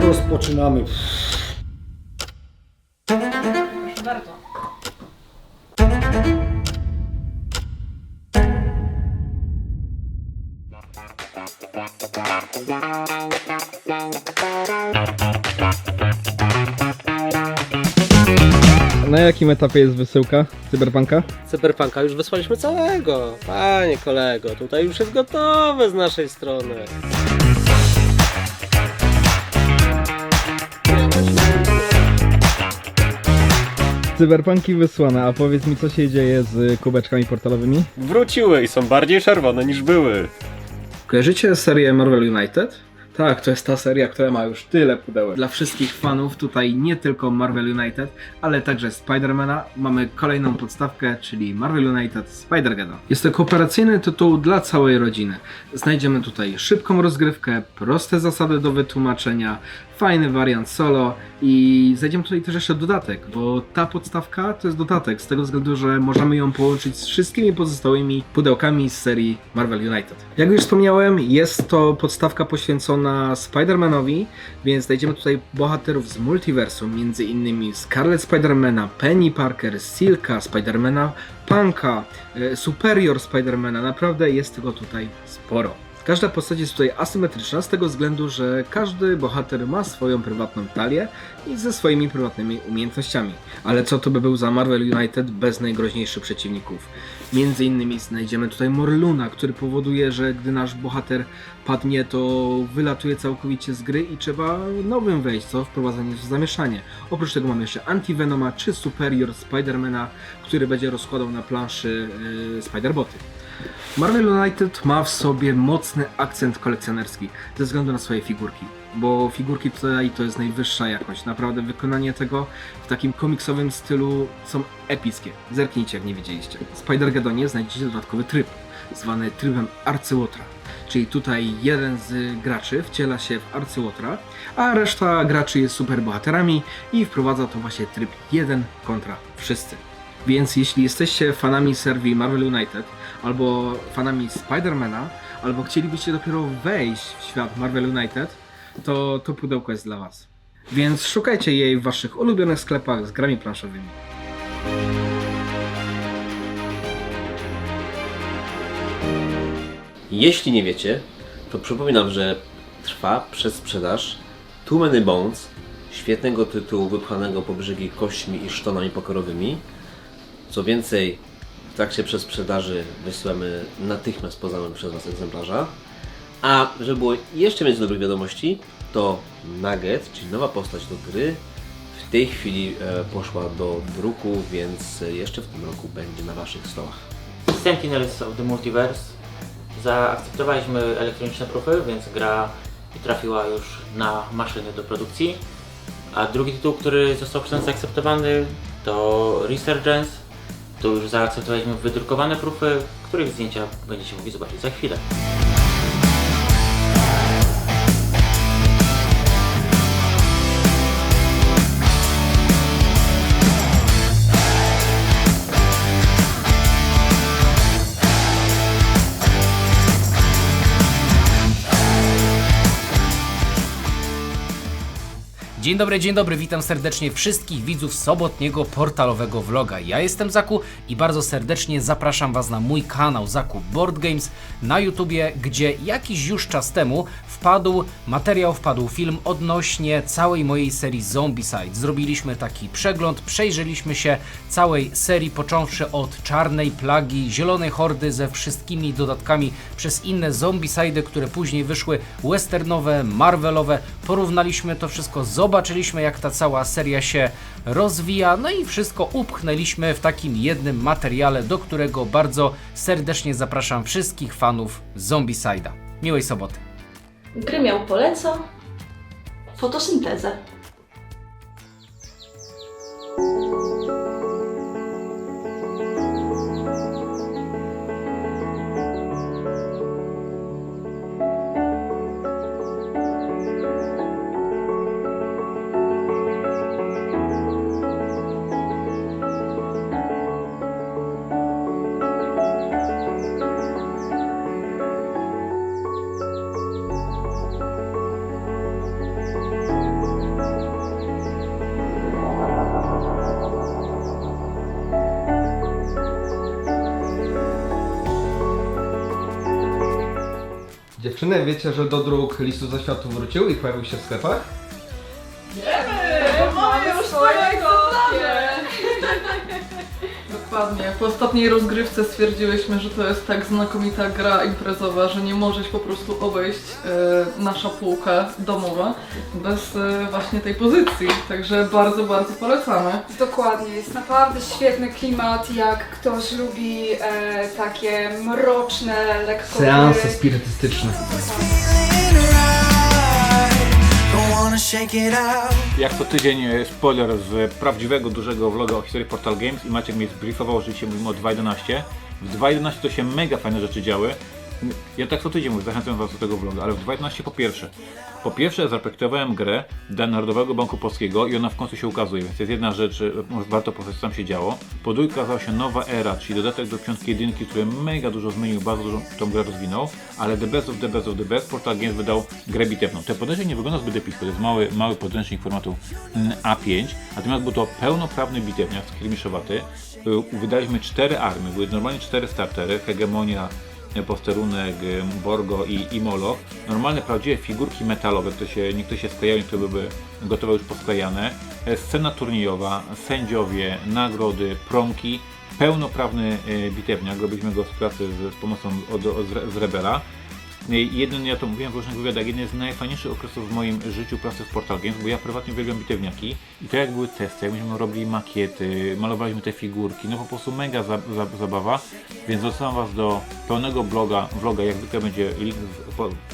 rozpoczynamy. Proszę bardzo. Na jakim etapie jest wysyłka Cyberpunka? Cyberpunka już wysłaliśmy całego. Panie kolego, tutaj już jest gotowe z naszej strony. Cyberpunki wysłane, a powiedz mi co się dzieje z kubeczkami portalowymi? Wróciły i są bardziej czerwone niż były. Kojarzycie serię Marvel United? Tak, to jest ta seria, która ma już tyle pudełek. Dla wszystkich fanów tutaj nie tylko Marvel United, ale także Spidermana mamy kolejną podstawkę, czyli Marvel United Spider-Geda. Jest to kooperacyjny tytuł dla całej rodziny. Znajdziemy tutaj szybką rozgrywkę, proste zasady do wytłumaczenia, fajny wariant solo i znajdziemy tutaj też jeszcze dodatek, bo ta podstawka to jest dodatek z tego względu, że możemy ją połączyć z wszystkimi pozostałymi pudełkami z serii Marvel United. Jak już wspomniałem, jest to podstawka poświęcona Spider-Manowi, więc znajdziemy tutaj bohaterów z multiversum, między innymi Scarlet Spidermana, Penny Parker, Silka Spidermana, Punka, e, Superior Spidermana, naprawdę jest tego tutaj sporo. Każda postać jest tutaj asymetryczna z tego względu, że każdy bohater ma swoją prywatną talię i ze swoimi prywatnymi umiejętnościami. Ale co to by był za Marvel United bez najgroźniejszych przeciwników? Między innymi znajdziemy tutaj Morluna, który powoduje, że gdy nasz bohater padnie, to wylatuje całkowicie z gry i trzeba nowym wejść, co wprowadza nieco zamieszanie. Oprócz tego mamy jeszcze Antivenoma czy Superior Spidermana, który będzie rozkładał na planszy yy, Spiderboty. Marvel United ma w sobie mocny akcent kolekcjonerski ze względu na swoje figurki, bo figurki tutaj to jest najwyższa jakość. Naprawdę wykonanie tego w takim komiksowym stylu są epickie. Zerknijcie jak nie widzieliście. W Spider-Gedonie znajdziecie dodatkowy tryb, zwany trybem Arcyłotra. Czyli tutaj jeden z graczy wciela się w Arcyłotra, a reszta graczy jest superbohaterami i wprowadza to właśnie tryb 1 kontra wszyscy. Więc jeśli jesteście fanami serwii Marvel United, albo fanami Spidermana, albo chcielibyście dopiero wejść w świat Marvel United, to to pudełko jest dla Was. Więc szukajcie jej w Waszych ulubionych sklepach z grami planszowymi. Jeśli nie wiecie, to przypominam, że trwa przedsprzedaż Too Many Bones, świetnego tytułu wypchanego po brzegi kośćmi i sztonami pokorowymi. Co więcej, w trakcie przedsprzedaży wysyłamy natychmiast poznanym przez Was egzemplarza. A żeby było jeszcze więcej dobrych wiadomości, to Nugget, czyli nowa postać do gry, w tej chwili e, poszła do druku, więc jeszcze w tym roku będzie na Waszych stołach. Sentinels of the Multiverse. Zaakceptowaliśmy elektroniczne próby, więc gra trafiła już na maszyny do produkcji. A drugi tytuł, który został przez nas zaakceptowany to Resurgence. Tu już zaakceptowaliśmy wydrukowane próby, których zdjęcia będziecie mogli zobaczyć za chwilę. Dzień dobry, dzień dobry, witam serdecznie wszystkich widzów sobotniego portalowego vloga. Ja jestem Zaku i bardzo serdecznie zapraszam Was na mój kanał Zaku Board Games na YouTubie, gdzie jakiś już czas temu wpadł materiał, wpadł film odnośnie całej mojej serii Zombicide. Zrobiliśmy taki przegląd, przejrzeliśmy się całej serii, począwszy od Czarnej Plagi, Zielonej Hordy ze wszystkimi dodatkami przez inne Zombicide, które później wyszły westernowe, marvelowe. Porównaliśmy to wszystko, zobaczyliśmy jak ta cała seria się rozwija, no i wszystko upchnęliśmy w takim jednym materiale, do którego bardzo serdecznie zapraszam wszystkich fanów Zombicide'a. Miłej soboty. Grymiał poleca. Fotosyntezę. Dziewczyny, wiecie, że do dróg listu zaświatu wrócił i pojawił się w sklepach? Mamy już swojego Dokładnie. Po ostatniej rozgrywce stwierdziłyśmy, że to jest tak znakomita gra imprezowa, że nie możesz po prostu obejść e, nasza półka domowa bez e, właśnie tej pozycji. Także bardzo, bardzo polecamy. Dokładnie, jest naprawdę świetny klimat, jak ktoś lubi e, takie mroczne, lekko Seanse spirytystyczne. Jak co tydzień e, spoiler z prawdziwego dużego vloga o historii Portal Games i Maciek mnie zbriefował, że dzisiaj mówimy o 2.11. W 2.11 to się mega fajne rzeczy działy. Ja tak co tydzień mówię, zachęcam was do tego vloga, ale w 2.11 po pierwsze. Po pierwsze zaprojektowałem grę dla Narodowego Banku Polskiego i ona w końcu się ukazuje, więc jest jedna rzecz, warto powiedzieć co tam się działo. Po drugie ukazała się nowa era, czyli dodatek do piątki jedynki, który mega dużo zmienił, bardzo dużo tą grę rozwinął, ale the best of the best of the best, Portal Games wydał grę bitewną. Ten podręcznik nie wygląda zbyt epicko, to jest mały, mały podręcznik formatu mm, A5, natomiast był to pełnoprawny bitewniak, skirmiszowaty. Y, Wydaliśmy cztery armie, były normalnie cztery startery, Hegemonia, posterunek, Borgo i, i Molo. Normalne, prawdziwe figurki metalowe, które się, niektóre się sklejają, niektóre były gotowe już posklejane. E, Scena turniejowa, sędziowie, nagrody, promki. Pełnoprawny e, bitewniak, robiliśmy go współpracy z, z pomocą od, od, z z Rebela. E, Jeden, ja to mówiłem w różnych wywiadach, jeden z najfajniejszych okresów w moim życiu pracy w Portal Games, bo ja prywatnie uwielbiam bitewniaki i to jak były testy, jak myśmy robili makiety, malowaliśmy te figurki, no po prostu mega za, za, zabawa, więc odsyłam Was do pełnego bloga, vloga, jak zwykle będzie link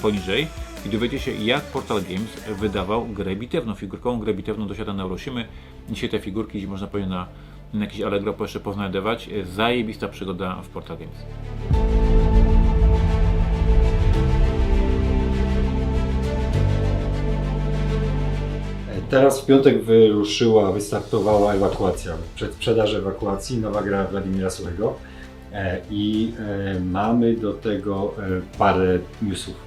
poniżej i dowiecie się jak Portal Games wydawał grę bitewną, figurkową grę bitewną do świata Neurosimy. Dzisiaj te figurki gdzie można pewnie na, na jakiś Allegro jeszcze poznajdować. Zajebista przygoda w Portal Games. Teraz w piątek wyruszyła, wystartowała ewakuacja, przedsprzedaż ewakuacji, nowa gra Władimira Suchego E, i e, mamy do tego e, parę newsów.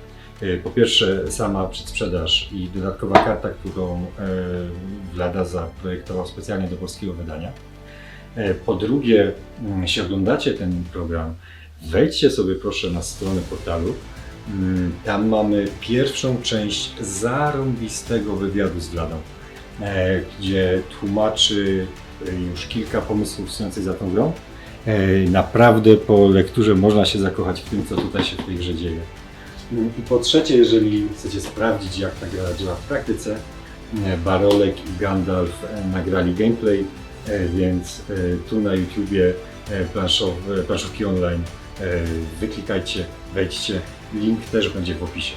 Po pierwsze sama przedsprzedaż i dodatkowa karta, którą Wlada zaprojektował specjalnie do polskiego wydania. Po drugie, mm, jeśli oglądacie ten program, wejdźcie sobie proszę na stronę portalu. Mm, Tam mamy pierwszą część zarąbistego wywiadu z Vladą, e, gdzie tłumaczy e, już kilka pomysłów stojących za tą grą. E, Naprawdę po lekturze można się zakochać w tym, co tutaj się w tej grze dzieje. Mm, I po trzecie, jeżeli chcecie sprawdzić, jak ta gra działa w praktyce, Barolek i Gandalf nagrali gameplay, więc tu na YouTubie planszówki online wyklikajcie, wejdźcie, link też będzie w opisie.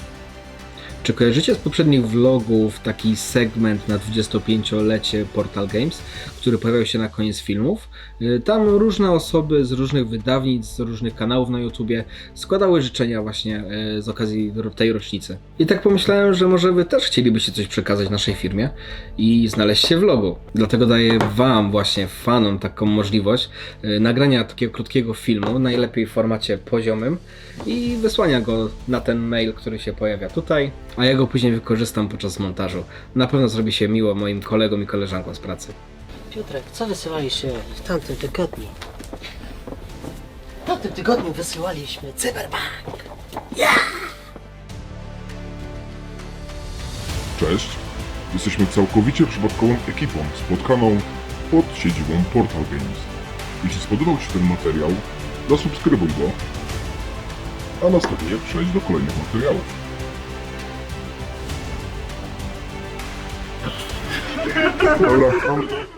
Czy kojarzycie z poprzednich vlogów taki segment na 25-lecie Portal Games, który pojawiał się na koniec filmów? Y, Tam różne osoby z różnych wydawnictw, z różnych kanałów na YouTubie składały życzenia właśnie y, z okazji tej rocznicy. I tak pomyślałem, że może wy też chcielibyście coś przekazać naszej firmie i znaleźć się w vlogu. Dlatego daję wam właśnie, fanom, taką możliwość y, nagrania takiego krótkiego filmu, najlepiej w formacie poziomym i wysłania go na ten mail, który się pojawia tutaj, a ja go później wykorzystam podczas montażu. Na pewno zrobi się miło moim kolegom i koleżankom z pracy. Piotrek, co wysyłaliście w tamtym tygodniu? W tamtym tygodniu wysyłaliśmy Cyberpunk. Cześć, jesteśmy całkowicie przypadkową ekipą spotkaną pod siedzibą Portal Games. Jeśli spodobał Ci się ten materiał, zasubskrybuj go, a następnie przejdź do kolejnych materiałów. Hola.